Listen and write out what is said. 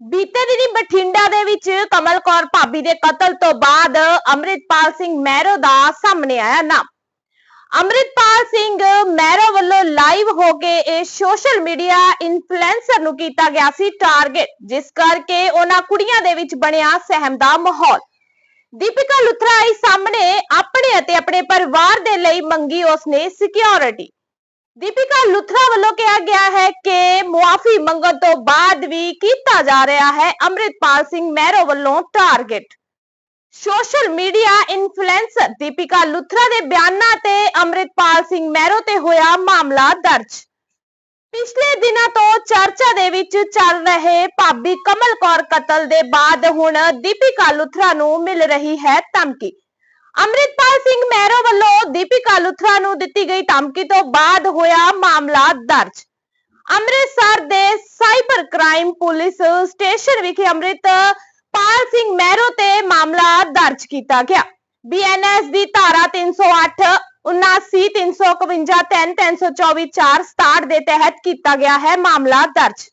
ਬੀਤੇ ਦਿਨੀ ਬਠਿੰਡਾ ਦੇ ਵਿੱਚ ਕਮਲ ਕੌਰ ਭਾਬੀ ਦੇ ਕਤਲ ਤੋਂ ਬਾਅਦ ਅੰਮ੍ਰਿਤਪਾਲ ਸਿੰਘ ਮਹਿਰੋ ਦਾ ਸਾਹਮਣੇ ਆਇਆ ਨਾਮ। ਅੰਮ੍ਰਿਤਪਾਲ ਸਿੰਘ ਮਹਿਰੋ ਵੱਲੋਂ ਲਾਈਵ ਹੋ ਕੇ ਇਹ ਸੋਸ਼ਲ ਮੀਡੀਆ ਇਨਫਲੂਐਂਸਰ ਨੂੰ ਕੀਤਾ ਗਿਆ ਸੀ ਟਾਰਗੇਟ ਜਿਸ ਕਰਕੇ ਉਹਨਾਂ ਕੁੜੀਆਂ ਦੇ ਵਿੱਚ ਬਣਿਆ ਸਹਿਮ ਦਾ ਮਾਹੌਲ। ਦੀਪਿਕਾ ਲੁਥਰਾ ਆਈ ਸਾਹਮਣੇ ਆਪਣੇ ਅਤੇ ਆਪਣੇ ਪਰਿਵਾਰ ਦੇ ਲਈ ਮੰਗੀ ਉਸਨੇ ਸਿਕਿਉਰਿਟੀ ਦੀਪਿਕਾ ਲੁਥਰਾ ਵੱਲੋਂ ਕਿਹਾ ਗਿਆ ਹੈ ਕਿ ਮੁਆਫੀ ਮੰਗਣ ਤੋਂ ਬਾਅਦ ਵੀ ਕੀਤਾ ਜਾ ਰਿਹਾ ਹੈ ਅੰਮ੍ਰਿਤਪਾਲ ਸਿੰਘ ਮਹਿਰੋ ਵੱਲੋਂ target social media influencer Deepika Luthra ਦੇ ਬਿਆਨਾਂ ਤੇ ਅੰਮ੍ਰਿਤਪਾਲ ਸਿੰਘ ਮਹਿਰੋ ਤੇ ਹੋਇਆ ਮਾਮਲਾ ਦਰਜ। ਪਿਛਲੇ ਦਿਨਾਂ ਤੋਂ ਚਰਚਾ ਦੇ ਵਿੱਚ ਚੱਲ ਰਹੇ ਭਾਬੀ ਕਮਲ ਕੌਰ ਕਤਲ ਦੇ ਬਾਅਦ ਹੁਣ ਦੀਪਿਕਾ ਲੁਥਰਾ ਨੂੰ ਮਿਲ ਰਹੀ ਹੈ ਧਮਕੀ। ਅੰਮ੍ਰਿਤਪਾਲ ਸਿੰਘ ਮਹਿਰੋ ਵੱਲੋਂ ਦੀਪਿਕਾ ਲੁਥਰਾ ਨੂੰ ਦਿੱਤੀ ਗਈ ਧਮਕੀ ਤੋਂ ਬਾਅਦ ਹੋਇਆ ਮਾਮਲਾ ਦਰਜ। ਅੰਮ੍ਰਿਤਸਰ ਦੇ ਸਾਈਬਰ ਕ੍ਰਾਈਮ ਪੁਲਿਸ ਸਟੇਸ਼ਨ ਵਿਖੇ ਅੰਮ੍ਰਿਤਪਾਲ ਸਿੰਘ ਮਹਿਰੋ ਤੇ ਮਾਮਲਾ ਦਰਜ ਕੀਤਾ ਗਿਆ। ਬੀਐਨਐਸ ਦੀ ਧਾਰਾ 308 79 351 3 324 4 67 ਦੇ ਤਹਿਤ ਕੀਤਾ ਗਿਆ ਹੈ ਮਾਮਲਾ ਦਰਜ।